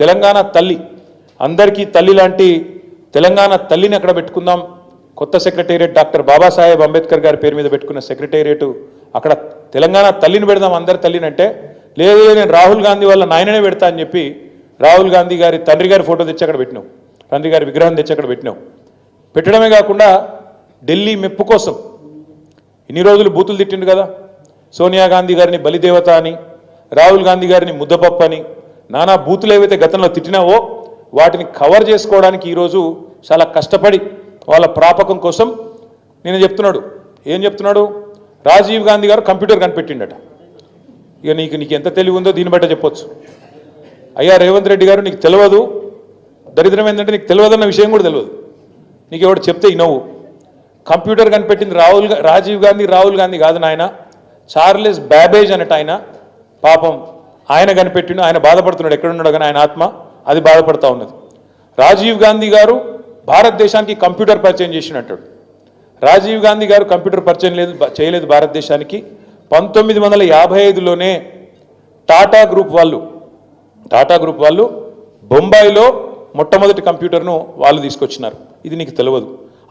తెలంగాణ తల్లి. అందరికీ తల్లి లాంటి తెలంగాణ తల్లిని అక్కడ పెట్టుకుందాం? కొత్త సెక్రటేరియట్ డాక్టర్ బాబాసాహెబ్ అంబేద్కర్ గారి పేరు మీద పెట్టుకున్న సెక్రటేరియట్ అక్కడ తెలంగాణ తల్లిని పెడదాం అందరి తల్లిని అంటే లేదు నేను రాహుల్ గాంధీ వాళ్ళ నాయననే పెడతా అని చెప్పి రాహుల్ గాంధీ గారి తండ్రి గారి ఫోటో తెచ్చి అక్కడ పెట్టినావు. తండ్రి గారి విగ్రహం తెచ్చి అక్కడ పెట్టినావు. పెట్టడమే కాకుండా ఢిల్లీ మెప్పు కోసం ఇన్ని రోజులు బూతులు తిట్టిండు కదా. సోనియా గాంధీ గారిని బలిదేవత అని రాహుల్ గాంధీ గారిని ముద్దపప్పు అని నానా బూతులు ఏవైతే గతంలో తిట్టినావో వాటిని కవర్ చేసుకోవడానికి ఈరోజు చాలా కష్టపడి వాళ్ళ ప్రాపకం కోసం నేను చెప్తున్నాడు. ఏం చెప్తున్నాడు? రాజీవ్ గాంధీ గారు కంప్యూటర్ కనిపెట్టిండట. ఇక నీకు నీకు ఎంత తెలివి ఉందో దీన్ని బట్ట చెప్పొచ్చు. అయ్యా రేవంత్ రెడ్డి గారు నీకు తెలియదు. దరిద్రం ఏంటంటే నీకు తెలియదన్న విషయం కూడా తెలియదు. నీకు ఎవడు చెప్తే ఇనవు కంప్యూటర్ కనిపెట్టింది రాహుల్ రాజీవ్ గాంధీ రాహుల్ గాంధీ కాదు నాయన. చార్లెస్ బ్యాబేజ్ అన్నట్టు ఆయన. పాపం ఆయన కనిపెట్టిండు ఆయన బాధపడుతున్నాడు. ఎక్కడున్నాడు కానీ ఆయన ఆత్మ అది బాధపడతా ఉన్నది. రాజీవ్ గాంధీ గారు భారతదేశానికి కంప్యూటర్ పరిచయం చేసినట్టాడు రాజీవ్ గాంధీ గారు కంప్యూటర్ పరిచయం లేదు చేయలేదు భారతదేశానికి. పంతొమ్మిది వందల యాభై ఐదులోనే టాటా గ్రూప్ వాళ్ళు టాటా గ్రూప్ వాళ్ళు బొంబాయిలో మొట్టమొదటి కంప్యూటర్ను వాళ్ళు తీసుకొచ్చినారు. ఇది నీకు తెలియదు.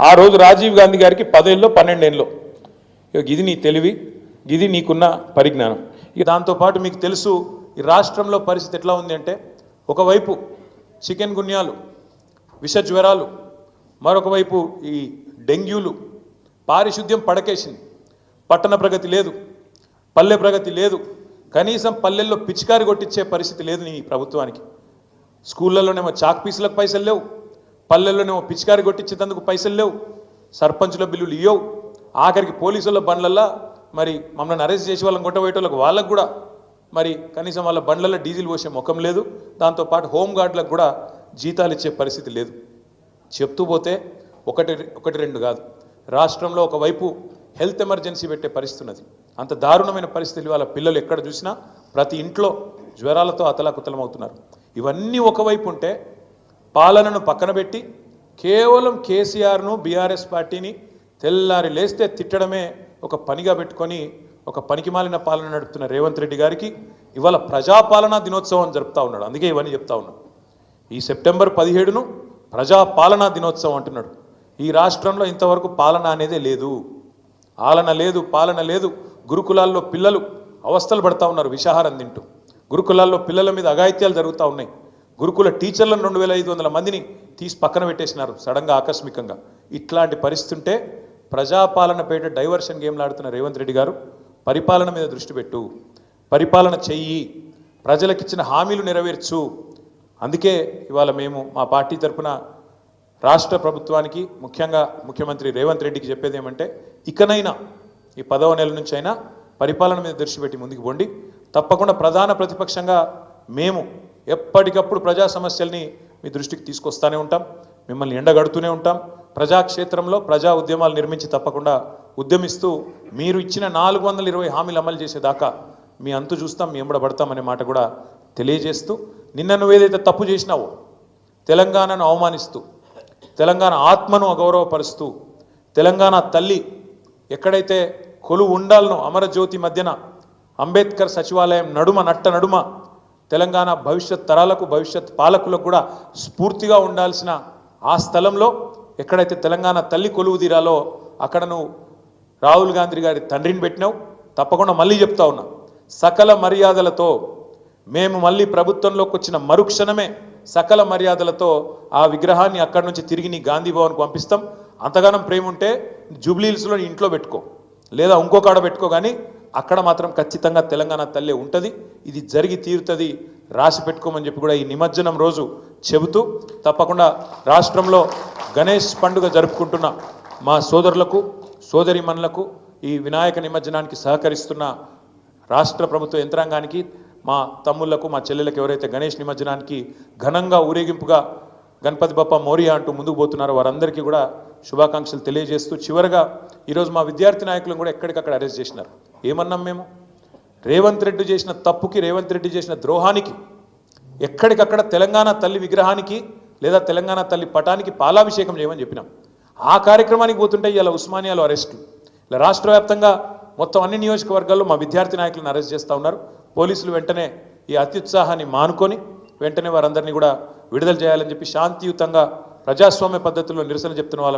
ఆ రోజు రాజీవ్ గాంధీ గారికి పదేళ్ళలో పన్నెండేళ్ళలో ఇక ఇది నీ తెలివి ఇది నీకున్న పరిజ్ఞానం. ఇక దాంతోపాటు మీకు తెలుసు ఈ రాష్ట్రంలో పరిస్థితి ఎట్లా ఉంది అంటే ఒకవైపు చికెన్ గున్యాలు విష జ్వరాలు మరొక వైపు ఈ డెంగ్యూలు పారిశుద్ధ్యం పడకేసింది. పట్టణ ప్రగతి లేదు పల్లె ప్రగతి లేదు కనీసం పల్లెల్లో పిచికారి కొట్టించే పరిస్థితి లేదు నీ ప్రభుత్వానికి. స్కూళ్ళలోనేమో చాక్ పీసులకు పైసలు లేవు పల్లెల్లోనేమో పిచికారి కొట్టించేందుకు పైసలు లేవు సర్పంచుల బిల్లులు ఇవ్వవు ఆఖరికి పోలీసుల బండ్లల్లో మరి మమ్మల్ని అరెస్ట్ చేసి వాళ్ళని కొట్టబోయేటోళ్ళకి వాళ్ళకు కూడా మరి కనీసం వాళ్ళ బండ్లలో డీజిల్ పోసే ముఖం లేదు. దాంతోపాటు హోమ్ కూడా జీతాలు ఇచ్చే పరిస్థితి లేదు. చెప్తూ పోతే ఒకటి ఒకటి రెండు కాదు. రాష్ట్రంలో ఒకవైపు హెల్త్ ఎమర్జెన్సీ పెట్టే పరిస్థితి ఉన్నది. అంత దారుణమైన పరిస్థితులు వాళ్ళ పిల్లలు ఎక్కడ చూసినా ప్రతి ఇంట్లో జ్వరాలతో అతలాకుతలమవుతున్నారు. ఇవన్నీ ఒకవైపు ఉంటే పాలనను పక్కన పెట్టి కేవలం కేసీఆర్ను బీఆర్ఎస్ పార్టీని తెల్లారి లేస్తే తిట్టడమే ఒక పనిగా పెట్టుకొని ఒక పనికిమాలిన పాలన నడుపుతున్న రేవంత్ రెడ్డి గారికి ఇవాళ ప్రజాపాలనా దినోత్సవం జరుపుతూ ఉన్నాడు. అందుకే ఇవన్నీ చెప్తా ఉన్నాడు. ఈ సెప్టెంబర్ పదిహేడును ప్రజాపాలనా దినోత్సవం అంటున్నాడు. ఈ రాష్ట్రంలో ఇంతవరకు పాలన అనేదే లేదు. ఆలన లేదు పాలన లేదు. గురుకులాల్లో పిల్లలు అవస్థలు పడతా ఉన్నారు విషాహారం తింటూ. గురుకులాల్లో పిల్లల మీద అఘాయిత్యాలు జరుగుతూ ఉన్నాయి. గురుకుల టీచర్లను రెండు వేల ఐదు వందల మందిని తీసి పక్కన పెట్టేసినారు సడన్గా ఆకస్మికంగా. ఇట్లాంటి పరిస్థితుంటే ప్రజాపాలన పేట డైవర్షన్ గేమ్లు ఆడుతున్న రేవంత్ రెడ్డి గారు పరిపాలన మీద దృష్టి పెట్టు. పరిపాలన చెయ్యి. ప్రజలకిచ్చిన హామీలు నెరవేర్చు. అందుకే ఇవాళ మేము మా పార్టీ తరపున రాష్ట్ర ప్రభుత్వానికి ముఖ్యంగా ముఖ్యమంత్రి రేవంత్ రెడ్డికి చెప్పేది ఏమంటే ఇకనైనా ఈ పదవ నెల నుంచి అయినా పరిపాలన మీద దృష్టి పెట్టి ముందుకు పోండి. తప్పకుండా ప్రధాన ప్రతిపక్షంగా మేము ఎప్పటికప్పుడు ప్రజా సమస్యల్ని మీ దృష్టికి తీసుకొస్తానే ఉంటాం. మిమ్మల్ని ఎండగడుతూనే ఉంటాం. ప్రజాక్షేత్రంలో ప్రజా ఉద్యమాలు నిర్మించి తప్పకుండా ఉద్యమిస్తూ మీరు ఇచ్చిన నాలుగు వందల ఇరవై హామీలు అమలు చేసేదాకా మీ అంతు చూస్తాం మీ ఎంబడబడతాం పడతామనే మాట కూడా తెలియజేస్తూ నిన్న నువ్వేదైతే తప్పు చేసినావో తెలంగాణను అవమానిస్తూ తెలంగాణ ఆత్మను అగౌరవపరుస్తూ తెలంగాణ తల్లి ఎక్కడైతే కొలువు ఉండాలనో అమరజ్యోతి మధ్యన అంబేద్కర్ సచివాలయం నడుమ నట్ట నడుమ తెలంగాణ భవిష్యత్ తరాలకు భవిష్యత్ పాలకులకు కూడా స్ఫూర్తిగా ఉండాల్సిన ఆ స్థలంలో ఎక్కడైతే తెలంగాణ తల్లి కొలువు తీరాలో అక్కడ నువ్వు రాహుల్ గాంధీ గారి తండ్రిని పెట్టినావు తప్పకుండా మళ్ళీ చెప్తా ఉన్నా. సకల మర్యాదలతో మేము మళ్ళీ ప్రభుత్వంలోకి వచ్చిన మరుక్షణమే సకల మర్యాదలతో ఆ విగ్రహాన్ని అక్కడి నుంచి తిరిగి నీ గాంధీ భవన్కి పంపిస్తాం. అంతగానం ప్రేమ ఉంటే జూబ్లీహిల్స్లో ఇంట్లో పెట్టుకో. లేదా ఇంకో కాడ పెట్టుకో కానీ అక్కడ మాత్రం ఖచ్చితంగా తెలంగాణ తల్లి ఉంటుంది. ఇది జరిగి తీరుతుంది రాసి పెట్టుకోమని చెప్పి కూడా ఈ నిమజ్జనం రోజు చెబుతూ తప్పకుండా రాష్ట్రంలో గణేష్ పండుగ జరుపుకుంటున్న మా సోదరులకు సోదరిమణులకు ఈ వినాయక నిమజ్జనానికి సహకరిస్తున్న రాష్ట్ర ప్రభుత్వ యంత్రాంగానికి మా తమ్ముళ్ళకు మా చెల్లెలకు ఎవరైతే గణేష్ నిమజ్జనానికి ఘనంగా ఊరేగింపుగా గణపతి బప్ప మోరియా అంటూ ముందుకు పోతున్నారో వారందరికీ కూడా శుభాకాంక్షలు తెలియజేస్తూ చివరగా ఈరోజు మా విద్యార్థి నాయకులను కూడా ఎక్కడికక్కడ అరెస్ట్ చేసినారు. ఏమన్నాం మేము? రేవంత్ రెడ్డి చేసిన తప్పుకి రేవంత్ రెడ్డి చేసిన ద్రోహానికి ఎక్కడికక్కడ తెలంగాణ తల్లి విగ్రహానికి లేదా తెలంగాణ తల్లి పటానికి పాలాభిషేకం చేయమని చెప్పినాం. ఆ కార్యక్రమానికి పోతుంటే ఇలా ఉస్మానియాలో అరెస్టు. ఇలా రాష్ట్ర వ్యాప్తంగా మొత్తం అన్ని నియోజకవర్గాల్లో మా విద్యార్థి నాయకులను అరెస్ట్ చేస్తూ ఉన్నారు. పోలీసులు వెంటనే ఈ అత్యుత్సాహాన్ని మానుకొని వెంటనే వారందరినీ కూడా విడుదల చేయాలని చెప్పి శాంతియుతంగా ప్రజాస్వామ్య పద్ధతిలో నిరసన చెప్తున్న వాళ్ళ.